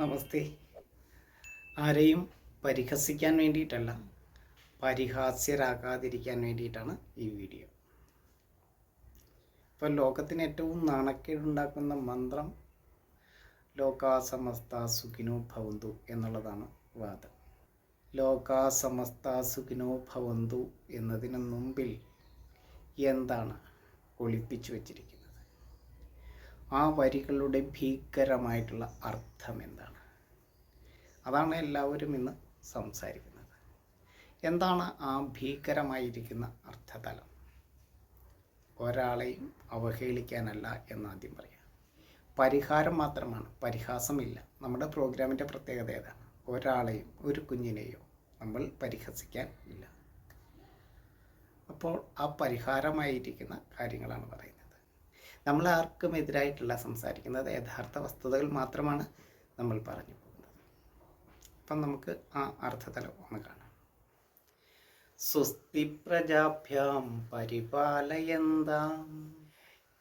നമസ്തേ. ആരെയും പരിഹസിക്കാൻ വേണ്ടിയിട്ടല്ല പരിഹാസ്യരാകാതിരിക്കാൻ വേണ്ടിയിട്ടാണ് ഈ വീഡിയോ. ഇപ്പോൾ ലോകത്തിന് ഏറ്റവും നാണക്കേടുണ്ടാക്കുന്ന മന്ത്രം ലോകാസമസ്ത സുഖിനോ ഭവന്തു എന്നുള്ളതാണ് വാദം. ലോകാസമസ്ത സുഖിനോ ഭവന്തു എന്നതിന് മുമ്പിൽ എന്താണ് ഒളിപ്പിച്ചു വച്ചിരിക്കുന്നത്? ആ വരികളുടെ ഭീകരമായിട്ടുള്ള അർത്ഥം എന്താണ്? അതാണ് എല്ലാവരും ഇന്ന് സംസാരിക്കുന്നത്. എന്താണ് ആ ഭീകരമായിരിക്കുന്ന അർത്ഥതലം? ഒരാളെയും അവഹേളിക്കാനല്ല എന്നാദ്യം പറയാം. പരിഹാരം മാത്രമാണ്. പരിഹാസമില്ല. നമ്മുടെ പ്രോഗ്രാമിന്റെ പ്രത്യേകത ഏതാണ്? ഒരാളെയും ഒരു കുഞ്ഞിനെയോ നമ്മൾ പരിഹസിക്കാൻ ഇല്ല. അപ്പോൾ ആ പരിഹാരമായിരിക്കുന്ന കാര്യങ്ങളാണ് പറയുന്നത്. നമ്മൾ ആർക്കും എതിരായിട്ടല്ല സംസാരിക്കുന്നത്. യഥാർത്ഥ വസ്തുതകൾ മാത്രമാണ് നമ്മൾ പറഞ്ഞു പോകുന്നത്. അപ്പം നമുക്ക് ആ അർത്ഥതലം ഒന്ന് കാണാം. സ്വസ്തി പ്രജാഭ്യാം പരിപാലയന്താം.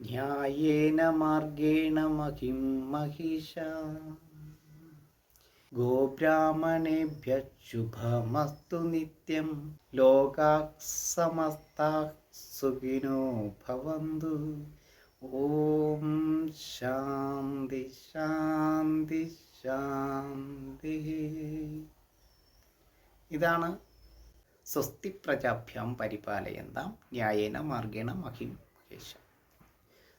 ന്യായേന മാർഗേണ മഹിം മഹിഷ. ഗോബ്രാഹ്മണേഭ്യ ശുഭമസ്തു നിത്യം. ലോകാ സമസ്ത സുഖിനോ ഭവന്തു. ഓം ശാന്തി ശാന്തി ശാന്തി. ഇതാണ് സ്വസ്തി പ്രജാഭ്യാം പരിപാലയന്താം ന്യായേന മാർഗേണ മഹിം മഹേശ.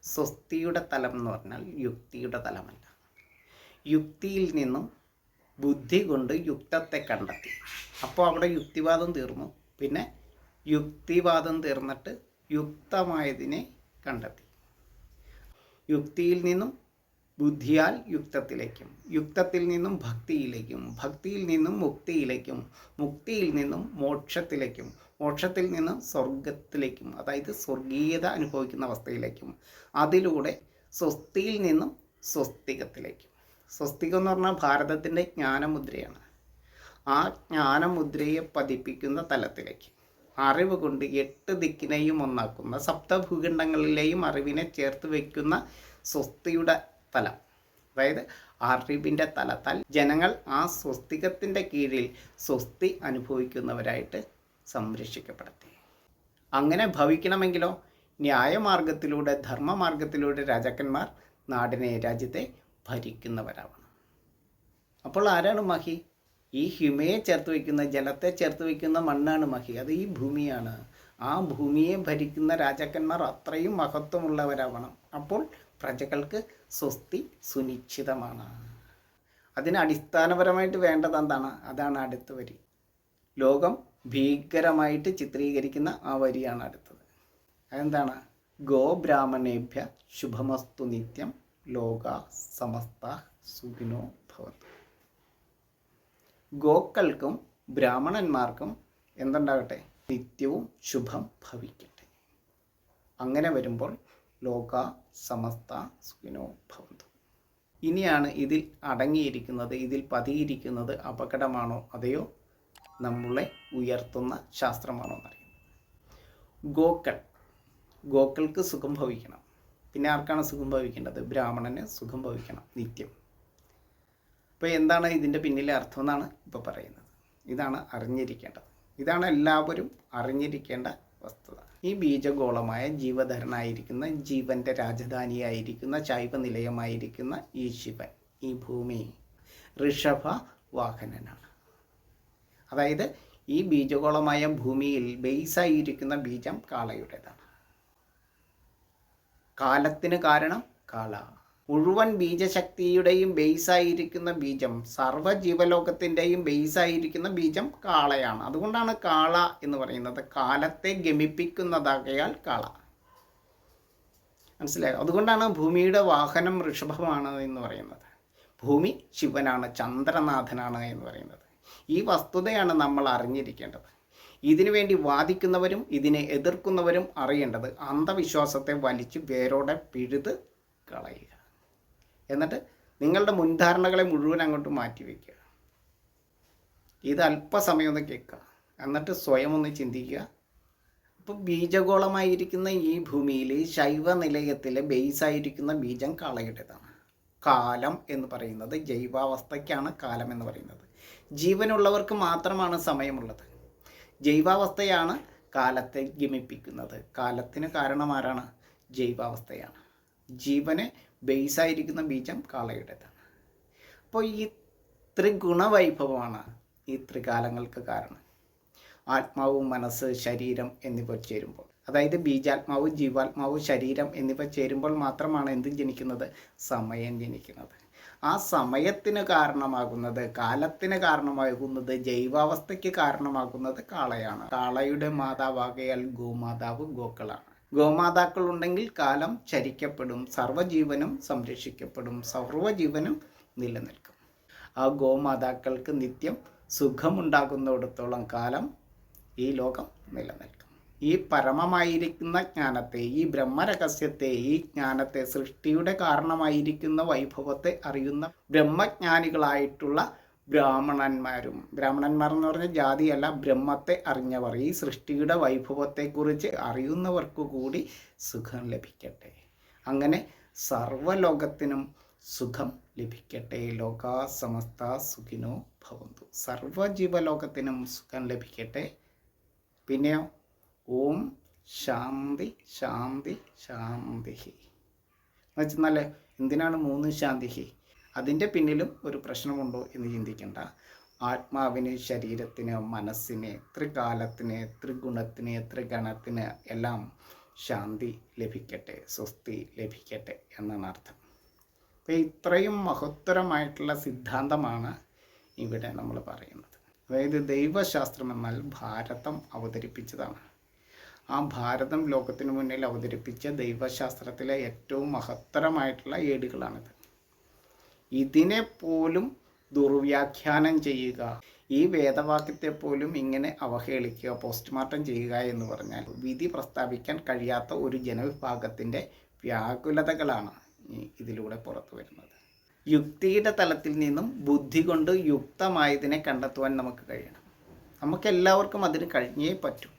സ്വസ്തിയുടെ തലം എന്ന് പറഞ്ഞാൽ യുക്തിയുടെ തലമല്ല. യുക്തിയിൽ നിന്നും ബുദ്ധി കൊണ്ട് യുക്തത്തെ കണ്ടെത്തി. അപ്പോൾ അവിടെ യുക്തിവാദം തീർന്നു. പിന്നെ യുക്തിവാദം തീർന്നിട്ട് യുക്തമായതിനെ കണ്ടെത്തി. യുക്തിയിൽ നിന്നും ബുദ്ധിയാൽ യുക്തത്തിലേക്കും യുക്തത്തിൽ നിന്നും ഭക്തിയിലേക്കും ഭക്തിയിൽ നിന്നും മുക്തിയിലേക്കും മുക്തിയിൽ നിന്നും മോക്ഷത്തിലേക്കും മോക്ഷത്തിൽ നിന്നും സ്വർഗത്തിലേക്കും അതായത് സ്വർഗീയത അനുഭവിക്കുന്ന അവസ്ഥയിലേക്കും അതിലൂടെ സ്വസ്തിയിൽ നിന്നും സ്വസ്തികത്തിലേക്കും. സ്വസ്തികം എന്ന് പറഞ്ഞാൽ ഭാരതത്തിന്റെ ജ്ഞാനമുദ്രയാണ്. ആ ജ്ഞാനമുദ്രയെ പതിപ്പിക്കുന്ന തലത്തിലേക്ക്. അറിവ് കൊണ്ട് എട്ട് ദിക്കിനെയും ഒന്നാക്കുന്ന സപ്തഭൂഖണ്ഡങ്ങളിലെയും അറിവിനെ ചേർത്ത് വയ്ക്കുന്ന സ്വസ്തിയുടെ തലം. അതായത് അറിവിന്റെ തലത്താൽ ജനങ്ങൾ ആ സ്വസ്തികത്തിന്റെ കീഴിൽ സ്വസ്തി അനുഭവിക്കുന്നവരായിട്ട് സംരക്ഷിക്കപ്പെടട്ടെ അങ്ങനെ ഭവിക്കണമെങ്കിലോ? ന്യായമാർഗത്തിലൂടെ ധർമ്മമാർഗത്തിലൂടെ രാജാക്കന്മാർ നാടിനെ രാജ്യത്തെ ഭരിക്കുന്നവരാവണം. അപ്പോൾ ആരാണ് മഹി? ഈ ഹിമയെ ചേർത്ത് വയ്ക്കുന്ന ജലത്തെ ചേർത്ത് വയ്ക്കുന്ന മണ്ണാണ് മഹി. അത് ഈ ഭൂമിയാണ്. ആ ഭൂമിയെ ഭരിക്കുന്ന രാജാക്കന്മാർ അത്രയും മഹത്വമുള്ളവരാവണം. അപ്പോൾ പ്രജകൾക്ക് സ്വസ്തി സുനിശ്ചിതമാണ്. അതിന് അടിസ്ഥാനപരമായിട്ട് വേണ്ടത് എന്താണ്? അതാണ് അടുത്ത വരി. ലോകം ഭീകരമായിട്ട് ചിത്രീകരിക്കുന്ന ആ വരിയാണ് അടുത്തത്. അതെന്താണ്? ഗോ ബ്രാഹ്മണേഭ്യ ശുഭമസ്തു നിത്യം ലോക സമസ്ത സുഖിനോ ഭവന്തു ഗോക്കൾക്കും ബ്രാഹ്മണന്മാർക്കും എന്തുണ്ടാകട്ടെ? നിത്യവും ശുഭം ഭവിക്കട്ടെ. അങ്ങനെ വരുമ്പോൾ ലോക സമസ്ത സുഖിനോ ഭവന്തു. ഇനിയാണ് ഇതിൽ അടങ്ങിയിരിക്കുന്നത് ഇതിൽ പതിയിരിക്കുന്നത് അപകടമാണോ അതെയോ നമ്മളെ ഉയർത്തുന്ന ശാസ്ത്രമാണോ എന്നറിയുന്നത്. ഗോക്കൾ. ഗോക്കൾക്ക് സുഖം ഭവിക്കണം. പിന്നെ ആർക്കാണ് സുഖം ഭവിക്കേണ്ടത്? ബ്രാഹ്മണന് സുഖം ഭവിക്കണം നിത്യം. അപ്പോൾ എന്താണ് ഇതിന്റെ പിന്നിലെ അർത്ഥം എന്നാണ് ഇപ്പോൾ പറയുന്നത്. ഇതാണ് അറിഞ്ഞിരിക്കേണ്ടത്. ഇതാണ് എല്ലാവരും അറിഞ്ഞിരിക്കേണ്ട വസ്തുത. ഈ ബീജഗോളമായ ജീവധരനായിരിക്കുന്ന ജീവന്റെ രാജധാനിയായിരിക്കുന്ന ശൈവ നിലയമായിരിക്കുന്ന ഈ ശിവൻ ഈ ഭൂമി ഋഷഭ വാഹനനാണ്. അതായത് ഈ ബീജഗോളമായ ഭൂമിയിൽ ബേസായിരിക്കുന്ന ബീജം കാളയുടേതാണ്. കാലത്തിന് കാരണം കാള. മുഴുവൻ ബീജശക്തിയുടെയും ബേസായിരിക്കുന്ന ബീജം സർവ ജീവലോകത്തിന്റെയും ബേസായിരിക്കുന്ന ബീജം കാളയാണ്. അതുകൊണ്ടാണ് കാള എന്ന് പറയുന്നത്. കാലത്തെ ഗമിപ്പിക്കുന്നതാകയാൽ കാള. മനസ്സിലായോ? അതുകൊണ്ടാണ് ഭൂമിയുടെ വാഹനം ഋഷഭമാണ് എന്ന് പറയുന്നത്. ഭൂമി ശിവനാണ് ചന്ദ്രനാഥനാണ് എന്ന് പറയുന്നത്. ഈ വസ്തുതയാണ് നമ്മൾ അറിഞ്ഞിരിക്കേണ്ടത്. ഇതിനു വേണ്ടി വാദിക്കുന്നവരും ഇതിനെ എതിർക്കുന്നവരും അറിയേണ്ടത് അന്ധവിശ്വാസത്തെ വലിച്ച് വേരോടെ പിഴുത് കളയുക. എന്നിട്ട് നിങ്ങളുടെ മുൻധാരണകളെ മുഴുവൻ അങ്ങോട്ട് മാറ്റി വയ്ക്കുക ഇത് അല്പസമയം ഒന്ന് കേൾക്കുക. എന്നിട്ട് സ്വയം ഒന്ന് ചിന്തിക്കുക. അപ്പോൾ ബീജഗോളമായിരിക്കുന്ന ഈ ഭൂമിയിൽ ശൈവ നിലയത്തിലെ ബേസായിരിക്കുന്ന ബീജം കളയുടേതാണ്. കാലം എന്ന് പറയുന്നത് ജൈവാവസ്ഥയ്ക്കാണ് കാലം എന്ന് പറയുന്നത്. ജീവനുള്ളവർക്ക് മാത്രമാണ് സമയമുള്ളത്. ജൈവാവസ്ഥയാണ് കാലത്തെ ഗമിപ്പിക്കുന്നത്. കാലത്തിന് കാരണം ആരാണ്? ജൈവാവസ്ഥയാണ്. ജീവന് ബേസായിരിക്കുന്ന ബീജം കാളയുടേതാണ്. അപ്പോൾ ഈ ത്രിഗുണവൈഭവമാണ് ഈ ത്രികാലങ്ങൾക്ക് കാരണം. ആത്മാവ് മനസ്സ് ശരീരം എന്നിവ ചേരുമ്പോൾ. അതായത് ബീജാത്മാവ് ജീവാത്മാവ് ശരീരം എന്നിവ ചേരുമ്പോൾ മാത്രമാണ് എന്ത് ജനിക്കുന്നത്? സമയം ജനിക്കുന്നത്. ആ സമയത്തിന് കാരണമാകുന്നത് കാലത്തിന് കാരണമാകുന്നത് ജൈവാവസ്ഥയ്ക്ക് കാരണമാകുന്നത് കാളയാണ്. കാളയുടെ മാതാവാകയാൽ ഗോമാതാവ് ഗോക്കളാണ്. ഗോമാതാക്കൾ ഉണ്ടെങ്കിൽ കാലം ചരിക്കപ്പെടും സർവജീവനും സംരക്ഷിക്കപ്പെടും സർവജീവനും നിലനിൽക്കും. ആ ഗോമാതാക്കൾക്ക് നിത്യം സുഖമുണ്ടാകുന്നിടത്തോളം കാലം ഈ ലോകം നിലനിൽക്കും. ഈ പരമമായിരിക്കുന്ന ജ്ഞാനത്തെ ഈ ബ്രഹ്മരഹസ്യത്തെ ഈ ജ്ഞാനത്തെ സൃഷ്ടിയുടെ കാരണമായിരിക്കുന്ന വൈഭവത്തെ അറിയുന്ന ബ്രഹ്മജ്ഞാനികളായിട്ടുള്ള ബ്രാഹ്മണന്മാരും. ബ്രാഹ്മണന്മാർ എന്ന് പറഞ്ഞ ജാതിയല്ല ബ്രഹ്മത്തെ അറിഞ്ഞവർ. ഈ സൃഷ്ടിയുടെ വൈഭവത്തെക്കുറിച്ച് അറിയുന്നവർക്ക് കൂടി സുഖം ലഭിക്കട്ടെ. അങ്ങനെ സർവലോകത്തിനും സുഖം ലഭിക്കട്ടെ. ലോകാ സമസ്ത സുഖിനോ ഭവന്തു. സർവജീവലോകത്തിനും സുഖം ലഭിക്കട്ടെ. പിന്നെയോ ഓം ശാന്തി ശാന്തി ശാന്തി എന്ന് എന്തിനാണ് മൂന്ന് ശാന്തി അതിന്റെ പിന്നിലും ഒരു പ്രശ്നമുണ്ടോ എന്ന് ചിന്തിക്കേണ്ട. ആത്മാവിന് ശരീരത്തിന് മനസ്സിന് ത്രികാലത്തിന് ത്രിഗുണത്തിന് ത്രിഗണത്തിന് എല്ലാം ശാന്തി ലഭിക്കട്ടെ സ്വസ്തി ലഭിക്കട്ടെ എന്നാണ് അർത്ഥം. അപ്പോൾ ഇത്രയും മഹത്തരമായിട്ടുള്ള സിദ്ധാന്തമാണ് ഇവിടെ നമ്മൾ പറയുന്നത്. അതായത് ദൈവശാസ്ത്രം എന്നാൽ ഭാരതം അവതരിപ്പിച്ചതാണ്. ആ ഭാരതം ലോകത്തിന് മുന്നിൽ അവതരിപ്പിച്ച ദൈവശാസ്ത്രത്തിലെ ഏറ്റവും മഹത്തരമായിട്ടുള്ള ഏടുകളാണിത്. ഇതിനെ പോലും ദുർവ്യാഖ്യാനം ചെയ്യുക. ഈ വേദവാക്യത്തെ പോലും ഇങ്ങനെ അവഹേളിക്കുക പോസ്റ്റ്മോർട്ടം ചെയ്യുക എന്ന് പറഞ്ഞാൽ വിധി പ്രസ്താവിക്കാൻ കഴിയാത്ത ഒരു ജനവിഭാഗത്തിന്റെ വ്യാകുലതകളാണ് ഇതിലൂടെ പുറത്തു വരുന്നത്. യുക്തിയുടെ തലത്തിൽ നിന്നും ബുദ്ധി കൊണ്ട് യുക്തമായതിനെ കണ്ടെത്തുവാൻ നമുക്ക് കഴിയണം. നമുക്കെല്ലാവർക്കും അതിന് കഴിഞ്ഞേ പറ്റൂ.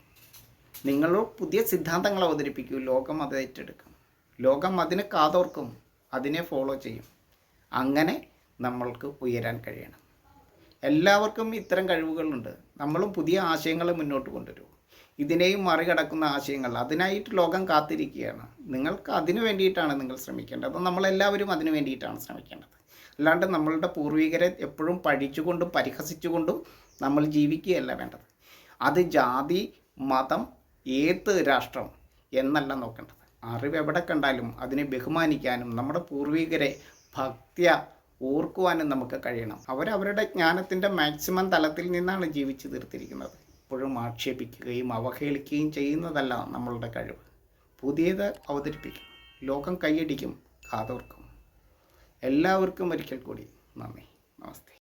നിങ്ങൾ പുതിയ സിദ്ധാന്തങ്ങൾ അവതരിപ്പിക്കൂ ലോകം അത് ഏറ്റെടുക്കും. ലോകം അതിനെ കാതോർക്കും അതിനെ ഫോളോ ചെയ്യും. അങ്ങനെ നമ്മൾക്ക് ഉയരാൻ കഴിയണം. എല്ലാവർക്കും ഇത്തരം കഴിവുകളുണ്ട്. നമ്മളും പുതിയ ആശയങ്ങൾ മുന്നോട്ട് കൊണ്ടുവരും. ഇതിനെയും മറികടക്കുന്ന ആശയങ്ങൾ അതിനായിട്ട് ലോകം കാത്തിരിക്കുകയാണ്. നിങ്ങൾക്ക് അതിനു വേണ്ടിയിട്ടാണ് നിങ്ങൾ ശ്രമിക്കേണ്ടത്. നമ്മളെല്ലാവരും അതിനു വേണ്ടിയിട്ടാണ് ശ്രമിക്കേണ്ടത്. അല്ലാണ്ട് നമ്മളുടെ പൂർവികരെ എപ്പോഴും പഴിച്ചുകൊണ്ടും പരിഹസിച്ചുകൊണ്ടും നമ്മൾ ജീവിക്കുകയല്ല വേണ്ടത്. അത് ജാതി മതം ഏത് രാഷ്ട്രം എന്നല്ല നോക്കേണ്ടത്. അറിവ് എവിടെ കണ്ടാലും അതിനെ ബഹുമാനിക്കാനും നമ്മുടെ പൂർവികരെ ഭക്ത്യ ഓർക്കുവാനും നമുക്ക് കഴിയണം. അവരവരുടെ ജ്ഞാനത്തിന്റെ മാക്സിമം തലത്തിൽ നിന്നാണ് ജീവിച്ചു തീർത്തിരിക്കുന്നത്. എപ്പോഴും ആക്ഷേപിക്കുകയും അവഹേളിക്കുകയും ചെയ്യുന്നതല്ല നമ്മളുടെ കഴിവ്. പുതിയത് അവതരിപ്പിക്കും. ലോകം കൈയടിക്കും കാതോർക്കും. എല്ലാവർക്കും ഒരിക്കൽ കൂടി നന്ദി. നമസ്തേ.